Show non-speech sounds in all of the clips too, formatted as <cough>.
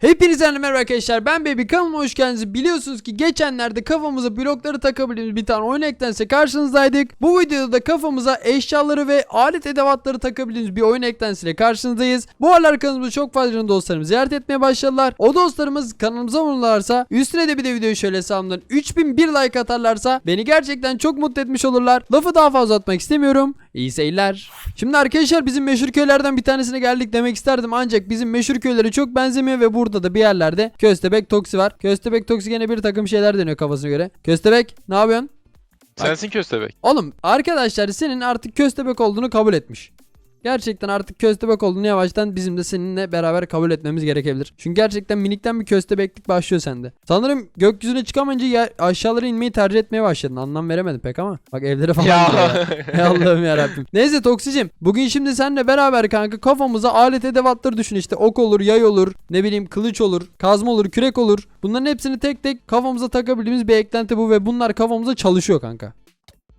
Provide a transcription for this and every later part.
Hepinize merhaba arkadaşlar ben Baby kanalıma hoş geldiniz. Biliyorsunuz ki geçenlerde kafamıza blokları takabildiğimiz bir tane oyun eklense karşınızdaydık. Bu videoda da kafamıza eşyaları ve alet edevatları takabildiğimiz bir oyun eklensiyle karşınızdayız. Bu aralar kanalımızda çok fazla dostlarımız ziyaret etmeye başladılar. O dostlarımız kanalımıza abone üstüne de bir de videoyu şöyle hesabımdan 3001 like atarlarsa beni gerçekten çok mutlu etmiş olurlar. Lafı daha fazla atmak istemiyorum. İyi seyirler. Şimdi arkadaşlar bizim meşhur köylerden bir tanesine geldik demek isterdim ancak bizim meşhur köylere çok benzemiyor ve burada da bir yerlerde Köstebek Toksi var. Köstebek Toksi gene bir takım şeyler deniyor kafasına göre. Köstebek ne yapıyorsun? Sensin köstebek. Oğlum arkadaşlar senin artık köstebek olduğunu kabul etmiş. Gerçekten artık köstebek olduğunu yavaştan bizim de seninle beraber kabul etmemiz gerekebilir. Çünkü gerçekten minikten bir köstebeklik başlıyor sende. Sanırım gökyüzüne çıkamayınca yer, aşağılara inmeyi tercih etmeye başladın. Anlam veremedim pek ama. Bak evlere falan gidiyor. <laughs> Ey Allah'ım yarabbim. Neyse Toksicim. Bugün şimdi seninle beraber kanka kafamıza alet edevatları düşün işte. Ok olur, yay olur, ne bileyim kılıç olur, kazma olur, kürek olur. Bunların hepsini tek tek kafamıza takabildiğimiz bir eklenti bu ve bunlar kafamıza çalışıyor kanka.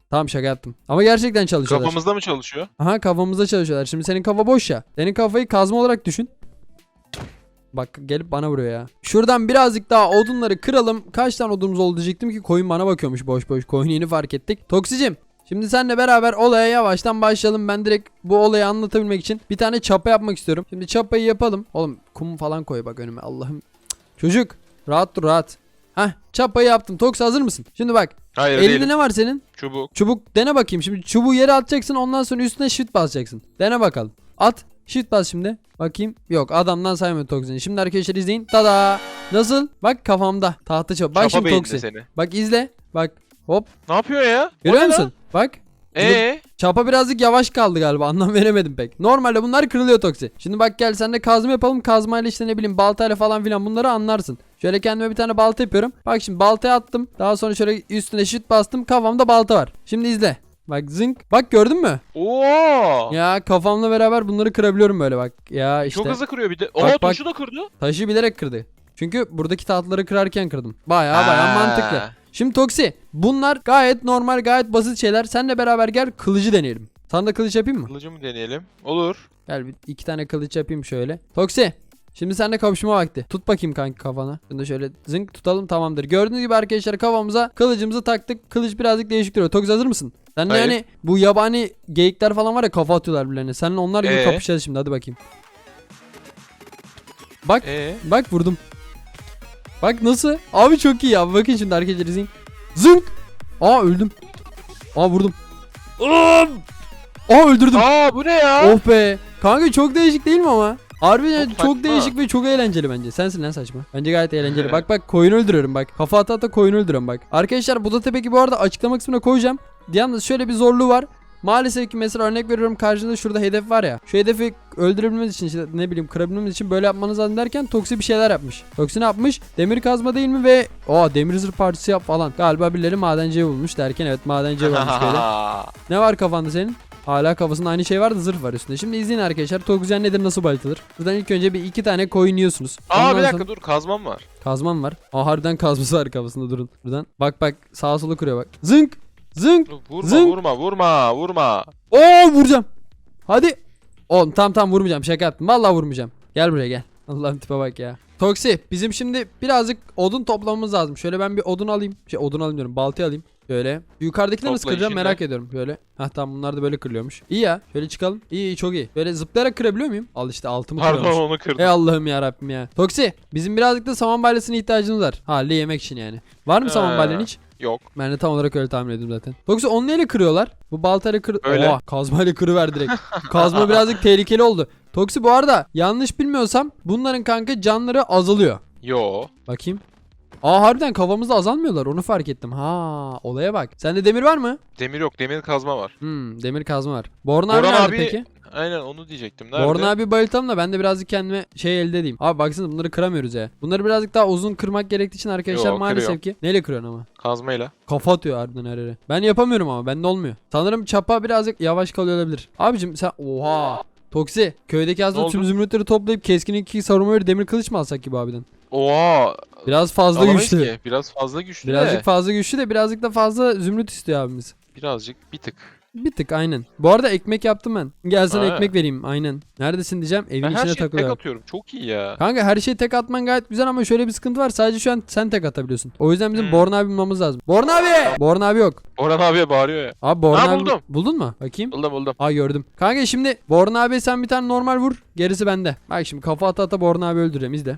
Tamam şaka yaptım. Ama gerçekten çalışıyorlar. Kafamızda mı çalışıyor? Aha kafamızda çalışıyorlar. Şimdi senin kafa boş ya. Senin kafayı kazma olarak düşün. Bak gelip bana vuruyor ya. Şuradan birazcık daha odunları kıralım. Kaç tane odunumuz oldu diyecektim ki koyun bana bakıyormuş boş boş. Koyun yeni fark ettik. Toksicim. Şimdi seninle beraber olaya yavaştan başlayalım. Ben direkt bu olayı anlatabilmek için bir tane çapa yapmak istiyorum. Şimdi çapayı yapalım. Oğlum kum falan koy bak önüme. Allah'ım. Çocuk. Rahat dur rahat. Hah çapayı yaptım. Toks hazır mısın? Şimdi bak. Hayır elinde değilim. ne var senin? Çubuk. Çubuk dene bakayım. Şimdi çubuğu yere atacaksın. Ondan sonra üstüne shift basacaksın. Dene bakalım. At. Shift bas şimdi. Bakayım. Yok adamdan saymıyor Toksi'ni. Şimdi arkadaşlar izleyin. Tada. Nasıl? Bak kafamda. Tahta çapa. Bak Çapa şimdi beyinli Toksi. seni. Bak izle. Bak. Hop. Ne yapıyor ya? O Görüyor ne musun? Bak. Ee? Çapa birazcık yavaş kaldı galiba. Anlam veremedim pek. Normalde bunlar kırılıyor Toksi. Şimdi bak gel sen de kazma yapalım. Kazmayla işte ne bileyim baltayla falan filan bunları anlarsın. Şöyle kendime bir tane balta yapıyorum. Bak şimdi baltaya attım. Daha sonra şöyle üstüne shift bastım. Kafamda balta var. Şimdi izle. Bak zınk. Bak gördün mü? Oo! Ya kafamla beraber bunları kırabiliyorum böyle bak. Ya işte Çok hızlı kırıyor bir de. Aa bak. taşı da kırdı. taşı bilerek kırdı. Çünkü buradaki tahtları kırarken kırdım. Baya baya mantıklı. Şimdi Toksi bunlar gayet normal gayet basit şeyler. Seninle beraber gel kılıcı deneyelim. Sana da kılıç yapayım mı? Kılıcı mı deneyelim? Olur. Gel bir iki tane kılıç yapayım şöyle. Toksi Şimdi seninle kavuşma vakti. Tut bakayım kanka kafana. Şimdi şöyle zınk tutalım tamamdır. Gördüğünüz gibi arkadaşlar kafamıza kılıcımızı taktık. Kılıç birazcık değişik duruyor. Toksi hazır mısın? Sen Hayır. yani bu yabani geyikler falan var ya kafa atıyorlar birbirlerine. Seninle onlar gibi Ee? kapışacağız şimdi hadi bakayım. Bak Ee? Bak vurdum. Bak nasıl? Abi çok iyi ya. Bakın şimdi arkadaşlar izleyin. Zınk. Aa öldüm. Aa vurdum. Aa öldürdüm. Aa bu ne ya? Oh be. Kanka çok değişik değil mi ama? Harbiden Çok çok, değişik ve çok eğlenceli bence. Sensin lan saçma. Bence gayet eğlenceli. Bak bak koyun öldürüyorum bak. Kafa ata ata koyun öldürüyorum bak. Arkadaşlar bu da tepeki bu arada açıklama kısmına koyacağım. Yalnız şöyle bir zorluğu var. Maalesef ki mesela örnek veriyorum karşınızda şurada hedef var ya. Şu hedefi öldürebilmeniz için işte ne bileyim kırabilmeniz için böyle yapmanız lazım derken Toksi bir şeyler yapmış. Toksi ne yapmış? Demir kazma değil mi ve o demir zırh partisi yap falan. Galiba birileri madenciye bulmuş derken evet madenciye varmış böyle. <laughs> Ne var kafanda senin? Hala kafasında aynı şey var da zırh var üstünde. Şimdi izleyin arkadaşlar. Tokuzyen nedir nasıl bayıltılır? Buradan ilk önce bir iki tane koyun yiyorsunuz. Aa Ondan bir sonra- dakika dur kazmam var. Kazmam var. Aa harbiden kazması var kafasında durun. Buradan. Bak bak sağa sola kırıyor bak. Zınk. Zınk. Vurma Zınk. vurma vurma vurma. Oo vuracağım. Hadi. Oğlum tam tam vurmayacağım. Şaka yaptım. Vallahi vurmayacağım. Gel buraya gel. Allah'ım tipe bak ya. Toksi bizim şimdi birazcık odun toplamamız lazım. Şöyle ben bir odun alayım. Şey odun alayım diyorum. Baltayı alayım. Böyle. Yukarıdakileri nasıl kıracağım şimdi. merak ediyorum. Böyle. Hah tamam bunlar da böyle kırılıyormuş. İyi ya. Şöyle çıkalım. İyi iyi çok iyi. Böyle zıplayarak kırabiliyor muyum? Al işte altımı Pardon kırıyormuş. onu kırdım. Ey Allah'ım ya Rabbim ya. Toksi bizim birazcık da saman balyasına ihtiyacımız var. Halde yemek için yani. Var mı saman Ee, balyan hiç? Yok. Ben de tam olarak öyle tahmin ediyorum zaten. Toksi onu neyle kırıyorlar? Bu baltayla kır... Öyle. Oha, kazmayla kırıver direkt. <laughs> Kazma birazcık tehlikeli oldu. Toksi bu arada yanlış bilmiyorsam bunların kanka canları azalıyor. Yo. Bakayım. Aa harbiden kafamızda azalmıyorlar onu fark ettim. Ha olaya bak. Sende demir var mı? Demir yok demir kazma var. Hmm demir kazma var. Borna abi Boran nerede abi- peki? Aynen onu diyecektim. Nerede? Borna abi bayıltalım da ben de birazcık kendime şey elde edeyim. Abi baksana bunları kıramıyoruz ya. Bunları birazcık daha uzun kırmak gerektiği için arkadaşlar Yo, maalesef kırıyor. ki. Neyle kırıyorsun ama? Kazmayla. Kafa atıyor harbiden her yere. Ben yapamıyorum ama bende olmuyor. Sanırım çapa birazcık yavaş kalıyor olabilir. Abicim sen oha. Toksi köydeki aslında tüm zümrütleri toplayıp keskin iki savurma bir demir kılıç mı alsak gibi abiden? Oha. Biraz fazla Alamayız güçlü. ki. Biraz fazla güçlü Birazcık de. fazla güçlü de birazcık da fazla zümrüt istiyor abimiz. Birazcık bir tık. Bir tık aynen. Bu arada ekmek yaptım ben. Gel sana Ha. ekmek vereyim aynen. Neredesin diyeceğim evin Ben her içine şeyi tek takılıyor. atıyorum. Çok iyi ya. Kanka her şeyi tek atman gayet güzel ama şöyle bir sıkıntı var. Sadece şu an sen tek atabiliyorsun. O yüzden bizim Hmm. Born abi bulmamız lazım. Born abi! Born abi yok. Orhan abiye bağırıyor ya. Abi Born Ha, abi buldum. buldun mu? Bakayım. Buldum buldum. Aa gördüm. Kanka şimdi Born abi sen bir tane normal vur. Gerisi bende. Bak şimdi kafa ata ata Born abi öldüreceğim. izle.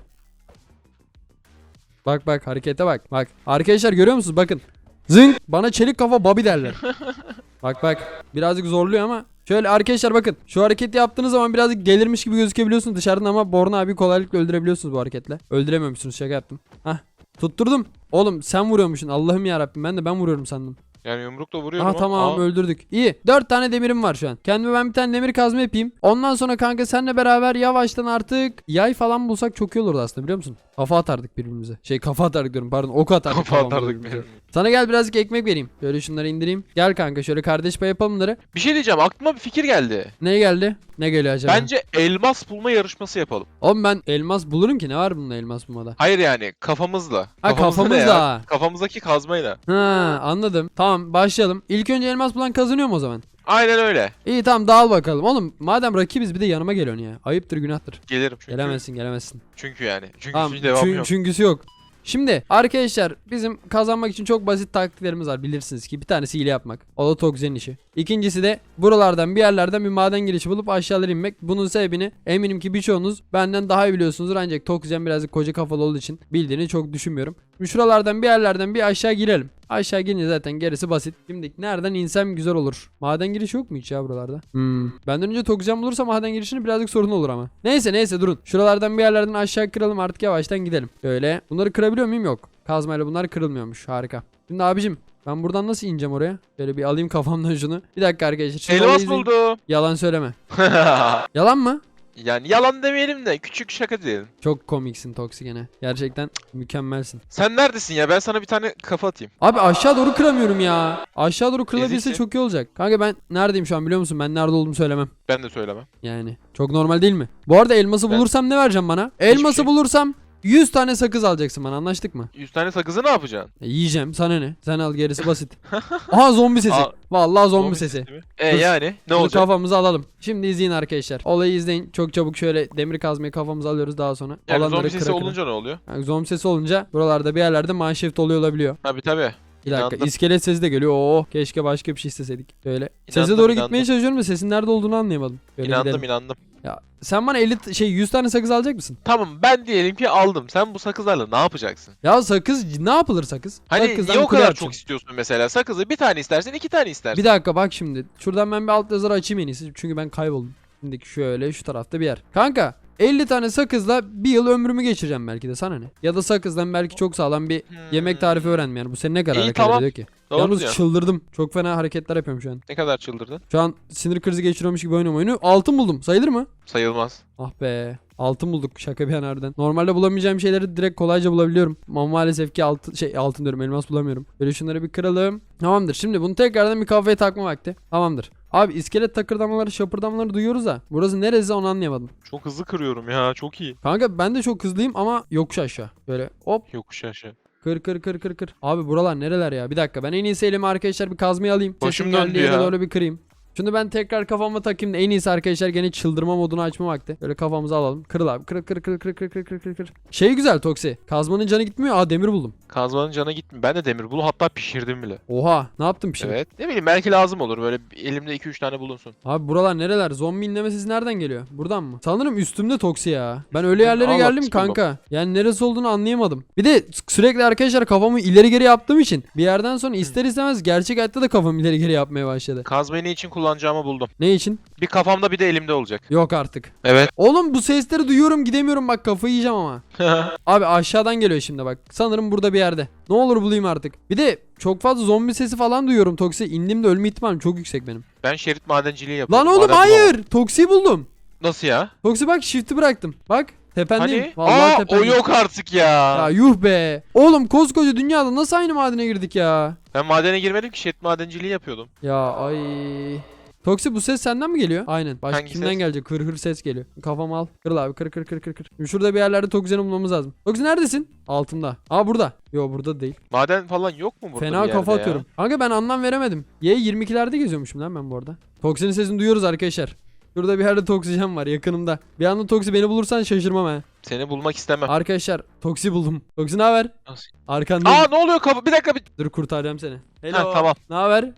Bak bak harekete bak. Bak. Arkadaşlar görüyor musunuz? Bakın. Zınk. Bana çelik kafa Bobby derler. <laughs> bak bak. Birazcık zorluyor ama. Şöyle arkadaşlar bakın. Şu hareketi yaptığınız zaman birazcık gelirmiş gibi gözükebiliyorsunuz dışarıdan ama Born abi kolaylıkla öldürebiliyorsunuz bu hareketle. Öldüremiyormuşsunuz şaka yaptım. Hah. Tutturdum. Oğlum sen vuruyormuşsun. Allah'ım ya Rabbim. Ben de ben vuruyorum sandım. Yani yumrukla vuruyorum. Aha ama- tamam Aa, öldürdük. İyi. 4 tane demirim var şu an. Kendime ben bir tane demir kazma yapayım. Ondan sonra kanka senle beraber yavaştan artık yay falan bulsak çok iyi olurdu aslında biliyor musun? Kafa atardık birbirimize. Şey kafa atardık diyorum pardon ok atardık. Kafa atardık birbirimize. Sana gel birazcık ekmek vereyim. Şöyle şunları indireyim. Gel kanka şöyle kardeş pay yapalım bunları. Bir şey diyeceğim. Aklıma bir fikir geldi. Ne geldi? Ne geliyor acaba? Bence elmas bulma yarışması yapalım. Oğlum ben elmas bulurum ki ne var bunda elmas bulmada? Hayır yani kafamızla. Ha Kafamızla kafamızla. Kafamızdaki kazmayla. Ha anladım. Tamam başlayalım. İlk önce elmas bulan kazanıyor mu o zaman? Aynen öyle. İyi tamam dağıl bakalım. Oğlum madem rakibiz bir de yanıma geliyorsun ya. Ayıptır günahtır. Gelirim çünkü. Gelemezsin gelemezsin. Çünkü yani. Çünkü Tamam çünkü devam çün- yok. çünküsü yok. Şimdi arkadaşlar bizim kazanmak için çok basit taktiklerimiz var bilirsiniz ki bir tanesi hile yapmak. O da Tokzen'in işi. İkincisi de buralardan bir yerlerden bir maden girişi bulup aşağılara inmek. Bunun sebebini eminim ki birçoğunuz benden daha iyi biliyorsunuzdur ancak Tokzen birazcık koca kafalı olduğu için bildiğini çok düşünmüyorum. Şimdi şuralardan bir yerlerden bir aşağı girelim. Aşağı girince zaten gerisi basit. Şimdi nereden insem güzel olur. Maden girişi yok mu hiç ya buralarda? Hmm. Benden önce Tokcan bulursa maden girişini birazcık sorun olur ama. Neyse neyse durun. Şuralardan bir yerlerden aşağı kıralım artık yavaştan gidelim. Böyle. Bunları kırabiliyor muyum? Yok. Kazmayla bunlar kırılmıyormuş. Harika. Şimdi abicim ben buradan nasıl ineceğim oraya? Böyle bir alayım kafamdan şunu. Bir dakika arkadaşlar. Elmas buldum. Yalan söyleme. <laughs> Yalan mı? Yani yalan demeyelim de küçük şaka diyelim. Çok komiksin Toksi gene. Gerçekten mükemmelsin. Sen neredesin ya? Ben sana bir tane kafa atayım. Abi aşağı doğru kıramıyorum ya. Aşağı doğru kırılabilse Eziksin. çok iyi olacak. Kanka ben neredeyim şu an biliyor musun? Ben nerede olduğumu söylemem. Ben de söylemem. Yani çok normal değil mi? Bu arada elması Ben- bulursam ne vereceğim bana? Elması şey. bulursam 100 tane sakız alacaksın bana anlaştık mı? 100 tane sakızı ne yapacaksın? E, yiyeceğim sana ne? Sen al gerisi basit. <laughs> Aha zombi sesi. Aa, Vallahi zombi, sesi. mi? E yani ne olacak? kafamıza alalım. Şimdi izleyin arkadaşlar. Olayı izleyin. Çok çabuk şöyle demir kazmayı kafamıza alıyoruz daha sonra. Yani Alanları zombi sesi kıra kıra. olunca ne oluyor? Yani zombi sesi olunca buralarda bir yerlerde manşeft oluyor olabiliyor. Tabi tabi. Bir dakika İnandım. iskelet sesi de geliyor. Oo keşke başka bir şey isteseydik. Böyle. Sese İnandım, doğru inandım. gitmeye çalışıyorum da sesin nerede olduğunu anlayamadım. Böyle İnandım gidelim. inandım. Sen bana 50 t- şey 100 tane sakız alacak mısın? Tamam ben diyelim ki aldım. Sen bu sakızlarla ne yapacaksın? Ya sakız ne yapılır sakız? Hani Sakızdan niye o kadar çok istiyorsun mesela? Sakızı bir tane istersen iki tane istersin. Bir dakika bak şimdi. Şuradan ben bir alt yazarı açayım en iyisi. Çünkü ben kayboldum. Şimdi şöyle şu tarafta bir yer. Kanka 50 tane sakızla bir yıl ömrümü geçireceğim belki de sana ne? Ya da sakızdan belki çok sağlam bir Hmm. yemek tarifi öğrenme yani. Bu seni ne kadar İyi, hareket tamam. ediyor ki? Doğru Yalnız diyorsun. çıldırdım. Çok fena hareketler yapıyorum şu an. Ne kadar çıldırdın? Şu an sinir krizi geçiriyormuş gibi oynuyorum oyunu. Altın buldum. Sayılır mı? Sayılmaz. Ah be. Altın bulduk şaka bir yana harbiden. Normalde bulamayacağım şeyleri direkt kolayca bulabiliyorum. Ama maalesef ki altın şey altın diyorum elmas bulamıyorum. Böyle şunları bir kıralım. Tamamdır. Şimdi bunu tekrardan bir kafaya takma vakti. Tamamdır. Abi iskelet takırdamaları şapırdamaları duyuyoruz da. Burası neresi onu anlayamadım. Çok hızlı kırıyorum ya. Çok iyi. Kanka ben de çok hızlıyım ama yokuş aşağı. Böyle hop Yokuş aşağı. kır kır kır kır kır. Abi buralar nereler ya? Bir dakika ben en iyisi elime arkadaşlar bir kazmayı alayım. Başım Sesim döndü yere ya. doğru bir kırayım. Şunu ben tekrar kafama takayım da en iyisi arkadaşlar gene çıldırma modunu açma vakti. Böyle kafamıza alalım. Kırıl abi. Kır kır kır kır kır kır kır kır kır. Şey güzel Toksi. Kazmanın canı gitmiyor. Aa demir buldum. Kazmanın cana gitmiyor. Ben de demir bulu hatta pişirdim bile. Oha ne yaptım şimdi? Evet. Ne bileyim belki lazım olur. Böyle elimde 2-3 tane bulunsun. Abi buralar nereler? Zombi inleme sesi nereden geliyor? Buradan mı? Sanırım üstümde Toksi ya. Ben öyle yerlere geldim buldum. kanka. Yani neresi olduğunu anlayamadım. Bir de sürekli arkadaşlar kafamı ileri geri yaptığım için bir yerden sonra ister istemez gerçek hayatta da kafam ileri geri yapmaya başladı. Kazmayı ne için kullanacağımı buldum. Ne için? Bir kafamda bir de elimde olacak. Yok artık. Evet. Oğlum bu sesleri duyuyorum gidemiyorum bak kafayı yiyeceğim ama. <laughs> Abi aşağıdan geliyor şimdi bak. Sanırım burada bir yerde. Ne olur bulayım artık. Bir de çok fazla zombi sesi falan duyuyorum Toksi. İndiğimde ölme ihtimalim çok yüksek benim. ben şerit madenciliği Lan yapıyorum. oğlum Maden hayır. Toksi'yi buldum. Nasıl ya? Toksi bak shift'i bıraktım. Bak tependeyim. Hani? Vallahi Aa tependeyim. o yok artık ya. Ya yuh be. Oğlum koskoca dünyada nasıl aynı madene girdik ya? Ben madene girmedim ki şerit madenciliği yapıyordum. Ya ay. Toksi bu ses senden mi geliyor? Aynen. Başka Hangi kimden ses? gelecek? Hır hır ses geliyor. Kafamı al. Kırıl abi kır kır kır kır kır. Şurada bir yerlerde Toksi'ni bulmamız lazım. Toksi neredesin? Altımda. Aa burada. Yo burada değil. Maden falan yok mu burada Fena bir yerde kafa ya? atıyorum. Kanka ben anlam veremedim. Y 22'lerde geziyormuşum lan ben bu arada. Toksi'nin sesini duyuyoruz arkadaşlar. Şurada bir yerde Toksijen var yakınımda. Bir anda Toksi beni bulursan şaşırmam ha. Seni bulmak istemem. Arkadaşlar Toksi buldum. Toksi ne haber? Nasıl? Arkandayım. Aa ne oluyor kapı? Bir dakika bir. Dur kurtaracağım seni. Hello. Ha, tamam. Ne haber?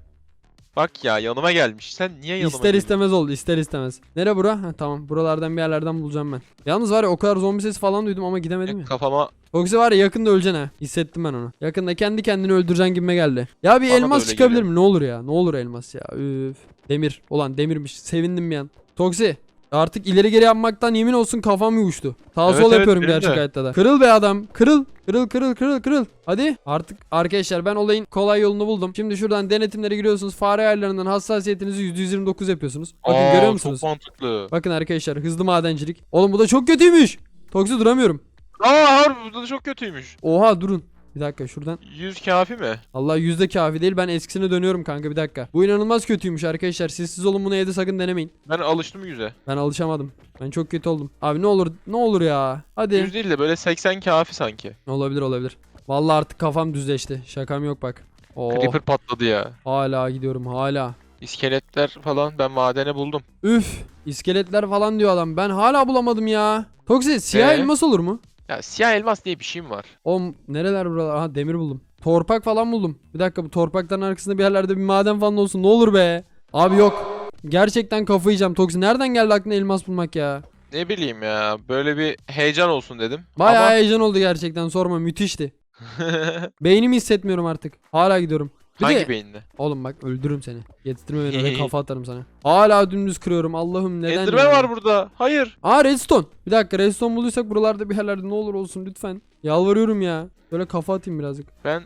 Bak ya yanıma gelmiş. Sen niye yanıma İster geldin? istemez oldu ister istemez. Nere bura? Ha, tamam buralardan bir yerlerden bulacağım ben. Yalnız var ya o kadar zombi sesi falan duydum ama gidemedim ya. Kafama Toksi var ya yakında öleceksin ha. Hissettim ben onu. Yakında kendi kendini öldüreceksin gibime geldi. Ya bir Bana da elmas öyle çıkabilir geliyor. mi? Ne olur ya. Ne olur elmas ya. Üf. Demir. Ulan demirmiş. Sevindim bir an. Toksi. Artık ileri geri yapmaktan yemin olsun kafam uyuştu. Sağ Evet, sol evet, yapıyorum gerçek de. hayatta da. Kırıl be adam. Kırıl. Kırıl kırıl kırıl kırıl. Hadi. Artık arkadaşlar ben olayın kolay yolunu buldum. Şimdi şuradan denetimlere giriyorsunuz. Fare ayarlarından hassasiyetinizi %129 yapıyorsunuz. Bakın Aa, görüyor musunuz? Çok mantıklı. Bakın arkadaşlar hızlı madencilik. Oğlum bu da çok kötüymüş. Toksi duramıyorum. Aa harbi bu da çok kötüymüş. Oha durun. Bir dakika şuradan. 100 kafi mi? Allah yüzde kafi değil ben eskisine dönüyorum kanka bir dakika. Bu inanılmaz kötüymüş arkadaşlar. Siz siz olun bunu evde sakın denemeyin. Ben alıştım 100'e. Ben alışamadım. Ben çok kötü oldum. Abi ne olur ne olur ya. Hadi. 100 değil de böyle 80 kafi sanki. Olabilir olabilir. Vallahi artık kafam düzleşti. Şakam yok bak. Oo, Creeper patladı ya. hala gidiyorum hala. İskeletler falan ben madene buldum. Üf. iskeletler falan diyor adam. Ben hala bulamadım ya. Toksi siyah Ee? elmas olur mu? Ya siyah elmas diye bir şeyim var. Oğlum nereler buralar? Aha demir buldum. Torpak falan buldum. Bir dakika bu torpakların arkasında bir yerlerde bir maden falan olsun. Ne olur be. Abi yok. Gerçekten kafayı yiyeceğim Toksi. Nereden geldi aklına elmas bulmak ya? Ne bileyim ya böyle bir heyecan olsun dedim. Bayağı Ama heyecan oldu gerçekten sorma müthişti. <laughs> Beynimi hissetmiyorum artık. Hala gidiyorum. Bir hangi de beyinle? oğlum bak öldürürüm seni. Getirtme beni oraya <laughs> kafa atarım sana. Hala dümdüz kırıyorum Allah'ım neden Enderman ya? var burada. Hayır. Aa redstone. Bir dakika redstone bulduysak buralarda bir yerlerde ne olur olsun lütfen. Yalvarıyorum ya. Böyle kafa atayım birazcık. Ben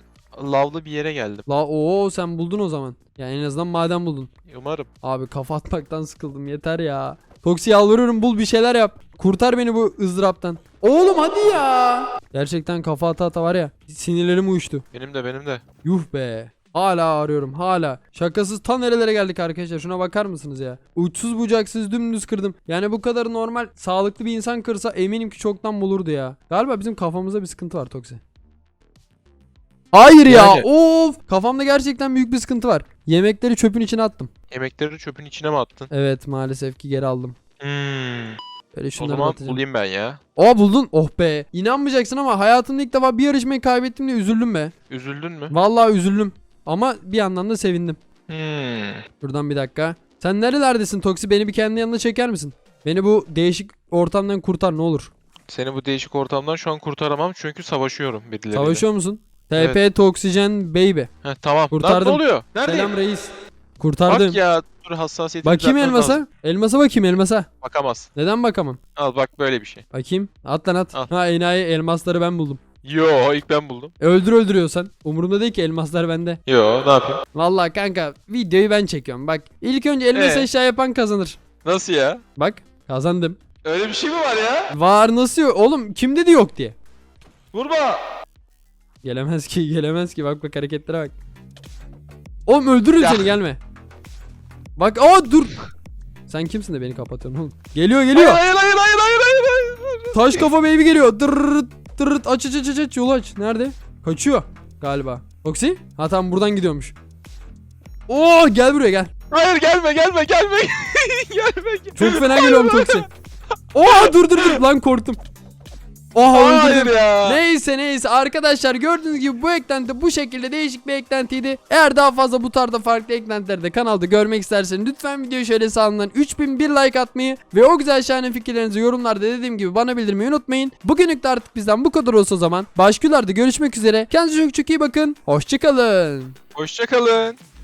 lavlı bir yere geldim. La oo sen buldun o zaman. Yani en azından maden buldun. Umarım. Abi kafa atmaktan sıkıldım yeter ya. Toksi yalvarıyorum bul bir şeyler yap. Kurtar beni bu ızdıraptan. Oğlum hadi ya. Gerçekten kafa ata ata var ya. Sinirlerim uyuştu. Benim de benim de. Yuh be. Hala arıyorum hala. Şakasız ta nerelere geldik arkadaşlar şuna bakar mısınız ya? Uçsuz bucaksız dümdüz kırdım. Yani bu kadar normal sağlıklı bir insan kırsa eminim ki çoktan bulurdu ya. Galiba bizim kafamızda bir sıkıntı var Toksi. Hayır ya. Yani. Of. Kafamda gerçekten büyük bir sıkıntı var. Yemekleri çöpün içine attım. Yemekleri çöpün içine mi attın? Evet maalesef ki geri aldım. Hmm. Böyle O zaman atacağım. bulayım ben ya. Aa buldun. Oh be. İnanmayacaksın ama hayatımda ilk defa bir yarışmayı kaybettim diye üzüldüm be. Üzüldün mü? Vallahi üzüldüm. Ama bir yandan da sevindim. Hmm. Şuradan bir dakika. Sen nerelerdesin Toksi? Beni bir kendi yanına çeker misin? Beni bu değişik ortamdan kurtar ne olur. Seni bu değişik ortamdan şu an kurtaramam çünkü savaşıyorum birileriyle. Savaşıyor musun? TP Evet. Toksijen baby. Heh, tamam. Kurtardım. Lan ne oluyor? Neredeyim? Selam reis. Kurtardım. Bak ya dur hassasiyetini Bakayım düzeltmem elmasa. lazım. Elmasa bakayım elmasa. Bakamaz. Neden bakamam? Al bak böyle bir şey. Bakayım. At lan at. Al. Ha enayi elmasları ben buldum. Yo ilk ben buldum. Öldür öldürüyorsan. Umurumda değil ki elmaslar bende. Yo ne yapayım? Vallahi kanka videoyu ben çekiyorum. Bak ilk önce elmas Ee? eşya yapan kazanır. Nasıl ya? Bak kazandım. Öyle bir şey mi var ya? Var nasıl yok? Oğlum kim dedi yok diye. Vurma. Gelemez ki <laughs> gelemez ki bak bak hareketlere bak. Oğlum öldürürüm Ya. seni gelme. Bak aa dur. Sen kimsin de beni kapatıyorsun oğlum? Geliyor geliyor. Hayır hayır hayır hayır hayır hayır. Taş kafa baby geliyor. Dırırıt dırırıt aç aç aç aç, yolu aç. Nerede? Kaçıyor galiba. Foxy? Ha tamam buradan gidiyormuş. Oo gel buraya gel. Hayır gelme gelme gelme. <laughs> gelme. Çok fena geliyorum Foxy. Oo dur dur dur lan korktum. Oha Hayır öldürdüm. ya. Neyse neyse arkadaşlar gördüğünüz gibi bu eklenti bu şekilde değişik bir eklentiydi. Eğer daha fazla bu tarzda farklı eklentileri de kanalda görmek isterseniz lütfen videoyu şöyle sağından 3001 like atmayı ve o güzel şahane fikirlerinizi yorumlarda dediğim gibi bana bildirmeyi unutmayın. Bugünlük de artık bizden bu kadar olsa o zaman. Başka videolarda görüşmek üzere. Kendinize çok çok iyi bakın. Hoşçakalın. Hoşçakalın.